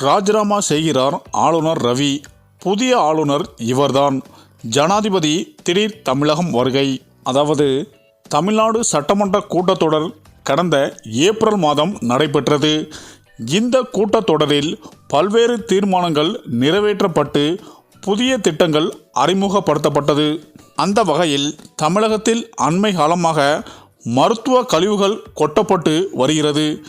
ராஜினாமா செய்கிறார் ஆளுநர் ரவி. புதிய ஆளுநர் இவர்தான். ஜனாதிபதி திடீர் தமிழகம் வருகை. அதாவது தமிழ்நாடு சட்டமன்ற கூட்டத்தொடர் கடந்த ஏப்ரல் மாதம் நடைபெற்றது. இந்த கூட்டத்தொடரில் பல்வேறு தீர்மானங்கள் நிறைவேற்றப்பட்டு புதிய திட்டங்கள் அறிமுகப்படுத்தப்பட்டது. அந்த வகையில் தமிழகத்தில் அண்மை காலமாக மருத்துவ கழிவுகள் கொட்டப்பட்டு வருகிறது.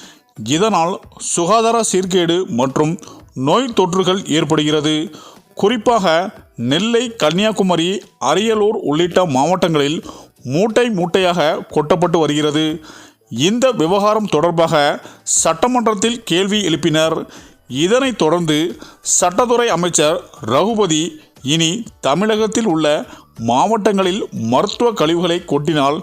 இதனால் சுகாதார சீர்கேடு மற்றும் நோய் தொற்றுகள் ஏற்படுகிறது. குறிப்பாக நெல்லை கன்னியாகுமரி அரியலூர் உள்ளிட்ட மாவட்டங்களில் மூட்டை மூட்டையாக கொட்டப்பட்டு வருகிறது. இந்த விவகாரம் தொடர்பாக சட்டமன்றத்தில் கேள்வி எழுப்பினர். இதனைத் தொடர்ந்து சட்டத்துறை அமைச்சர் ரகுபதி இனி தமிழகத்தில் உள்ள மாவட்டங்களில் மருத்துவ கழிவுகளை கொட்டினால்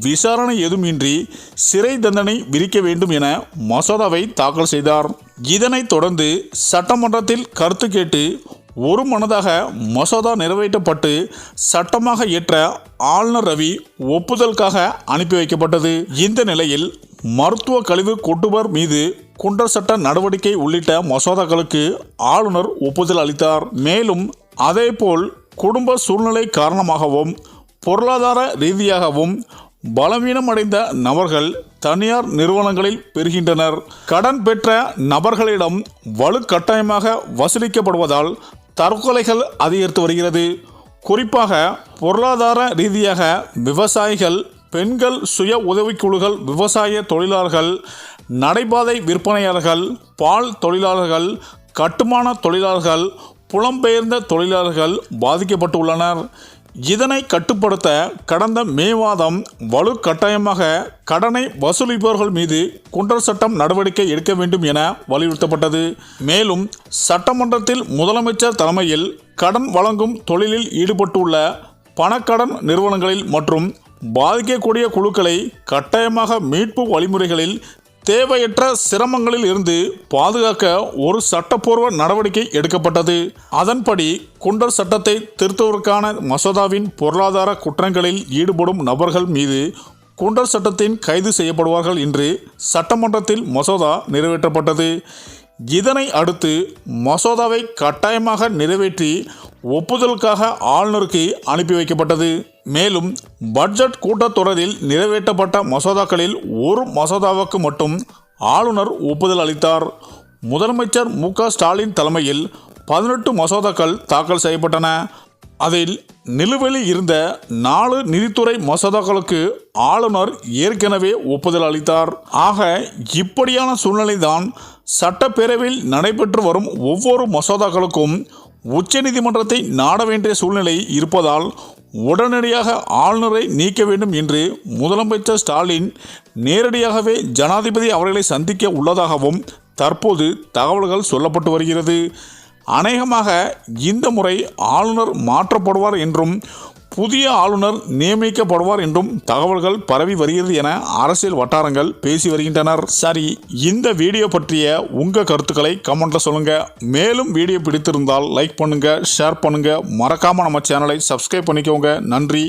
விசாரணை எதுவுமின்றி சிறை தண்டனை விதிக்க வேண்டும் என மசோதாவை தாக்கல் செய்தார். இதனைத் தொடர்ந்து சட்டமன்றத்தில் கருத்து கேட்டு ஒரு மனதாக மசோதா நிறைவேற்றப்பட்டு சட்டமாக ஏற்ற ஆளுநர் ரவி ஒப்புதலுக்காக அனுப்பி வைக்கப்பட்டது. இந்த நிலையில் மருத்துவ கழிவு கொட்டுவர் மீது குண்டர் சட்ட நடவடிக்கை உள்ளிட்ட மசோதாக்களுக்கு ஆளுநர் ஒப்புதல் அளித்தார். மேலும் அதேபோல் குடும்ப சூழ்நிலை காரணமாகவும் பொருளாதார ரீதியாகவும் பலவீனமடைந்த நபர்கள் தனியார் நிறுவனங்களில் பெறுகின்றனர். கடன் பெற்ற நபர்களிடம் வலுக்கட்டாயமாக வசூலிக்கப்படுவதால் தற்கொலைகள் அதிகரித்து வருகிறது. குறிப்பாக பொருளாதார ரீதியாக விவசாயிகள் பெண்கள் சுய உதவிக்குழுக்கள் விவசாய தொழிலாளர்கள் நடைபாதை விற்பனையாளர்கள் பால் தொழிலாளர்கள் கட்டுமான தொழிலாளர்கள் புலம்பெயர்ந்த தொழிலாளர்கள் பாதிக்கப்பட்டுள்ளனர். இதனை கட்டுப்படுத்த கடந்த மே மாதம் வலு கட்டாயமாக கடனை வசூலிப்பவர்கள் மீது குண்டர் சட்டம் நடவடிக்கை எடுக்க வேண்டும் என வலியுறுத்தப்பட்டது. மேலும் சட்டமன்றத்தில் முதலமைச்சர் தலைமையில் கடன் வழங்கும் தொழிலில் ஈடுபட்டுள்ள பணக்கடன் நிறுவனங்களில் மற்றும் பாதிக்கக்கூடிய குழுக்களை கட்டாயமாக மீட்பு வழிமுறைகளில் தேவையற்ற சிரமங்களில் இருந்து பாதுகாக்க ஒரு சட்டப்பூர்வ நடவடிக்கை எடுக்கப்பட்டது. அதன்படி குண்டர் சட்டத்தை திருத்துவதற்கான மசோதாவின் பொருளாதார குற்றங்களில் ஈடுபடும் நபர்கள் மீது குண்டர் சட்டத்தின் கைது செய்யப்படுவார்கள் என்று சட்டமன்றத்தில் மசோதா நிறைவேற்றப்பட்டது. இதனை அடுத்து மசோதாவை கட்டாயமாக நிறைவேற்றி ஒப்புதலுக்காக ஆளுநருக்கு அனுப்பி வைக்கப்பட்டது. மேலும் பட்ஜெட் கூட்டத்தொடரில் நிறைவேற்றப்பட்ட மசோதாக்களில் ஒரு மசோதாவுக்கு மட்டும் ஆளுநர் ஒப்புதல் அளித்தார். முதலமைச்சர் மு ஸ்டாலின் தலைமையில் பதினெட்டு மசோதாக்கள் தாக்கல் செய்யப்பட்டன. அதில் நிலுவையில் இருந்த நாலு நிதித்துறை மசோதாக்களுக்கு ஆளுநர் ஏற்கனவே ஒப்புதல் அளித்தார். ஆக இப்படியான சூழ்நிலைதான் சட்டப்பேரவையில் நடைபெற்று வரும் ஒவ்வொரு மசோதாக்களுக்கும் உச்சநீதிமன்றத்தை நாட வேண்டிய சூழ்நிலை இருப்பதால் உடனடியாக ஆளுநரை நீக்க வேண்டும் என்று முதலமைச்சர் ஸ்டாலின் நேரடியாகவே ஜனாதிபதி அவர்களை சந்திக்க உள்ளதாகவும் தற்போது தகவல்கள் சொல்லப்பட்டு வருகிறது. அநேகமாக இந்த முறை ஆளுநர் மாற்றப்படுவார் என்றும் புதிய ஆளுநர் நியமிக்கப்படுவார் என்றும் தகவல்கள் பரவி வருகிறது என அரசியல் வட்டாரங்கள் பேசி வருகின்றனர். சரி இந்த வீடியோ பற்றிய உங்க கருத்துக்களை கமெண்ட்ல சொல்லுங்க. மேலும் வீடியோ பிடித்திருந்தால் லைக் பண்ணுங்க ஷேர் பண்ணுங்க. மறக்காம நம்ம சேனலை சப்ஸ்கிரைப் பண்ணிக்கோங்க. நன்றி.